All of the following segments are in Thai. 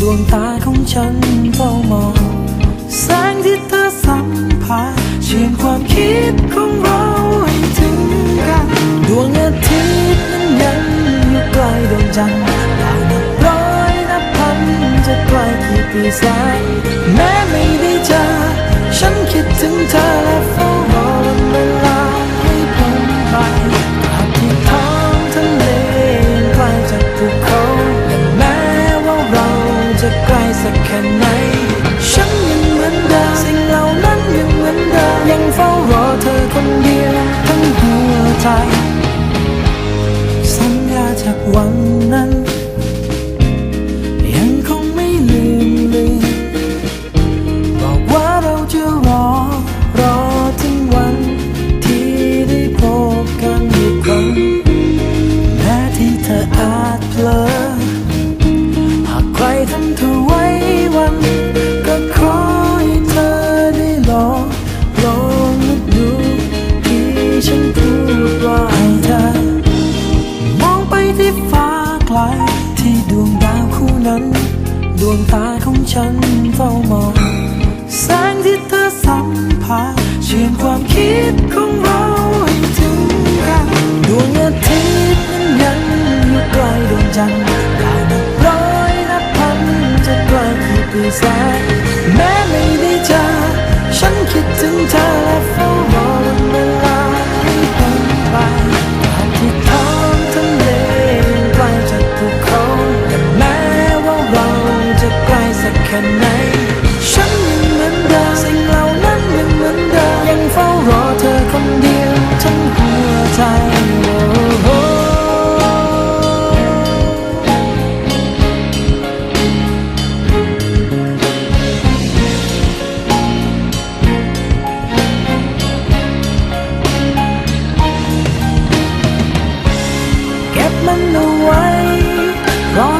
ดวงตาของฉันเฝ้ามอง แสงที่เธอสัมผัสเชื่อมความคิดของเราให้ถึงกัน ดวงอาทิตย์นั้นยังอยู่ไกลดวงจันทร์ดาวนับร้อยนับพันจะไกลกี่ปีแสน 难 ฉันเฝ้ามอง แสงที่เธอสัมผัสเชื่อมความคิดของเราให้ถึงกันดวงอาทิตย์นั้นยังอยู่ใกล้ดวงจันทร์ดาวนับร้อยนับพันจะไกลกี่ปีแสน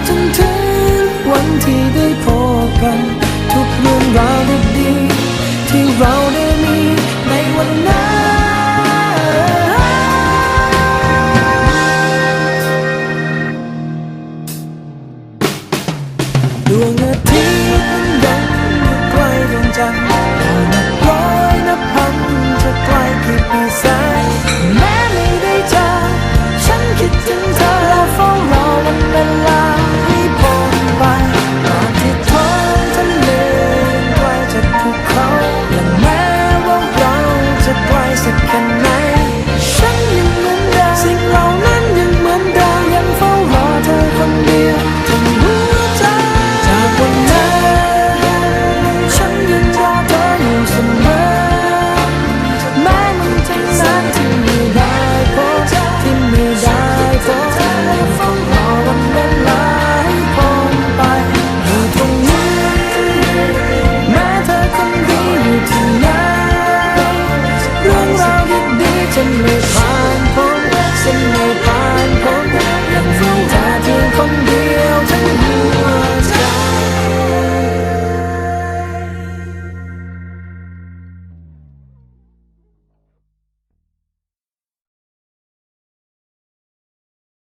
จนถึงวันที่ได้พบกัน ทุกเรื่องราวดีๆที่เราได้มีในวันนั้นดวงอาทิตย์ยังอยู่ใกล้ดวงจันทร์